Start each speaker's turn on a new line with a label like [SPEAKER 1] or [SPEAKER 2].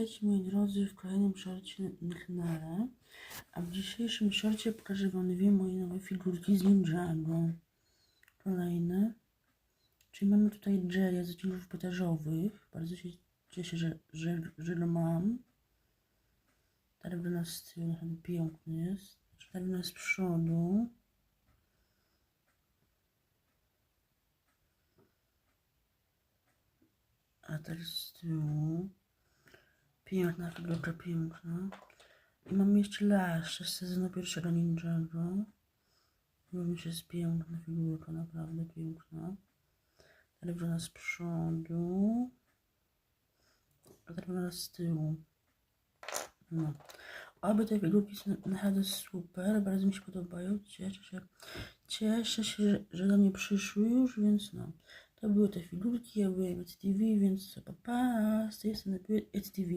[SPEAKER 1] Witajcie moi drodzy w kolejnym szorcie na. A w dzisiejszym szorcie pokażę wam dwie moje nowe figurki z Ninjago. Kolejne. Czyli mamy tutaj Jerry z odcinków potażowych. Bardzo się cieszę, że, że, że go mam. Drewno z tyłu, naprawdę piękny jest. Drewno z przodu. A też z tyłu. Piękna figurka, piękna. I mam jeszcze Lash z sezonu pierwszego Ninjago. Również jest piękna figurka, naprawdę piękna. Drewna z przodu. A drewna z tyłu. No. Obie te figurki są naprawdę super, bardzo mi się podobają. Cieszę się, cieszę się, że, że do mnie przyszły już, więc no. To były te figurki, ja byłem TV, więc pa, pa, z tej strony były TV.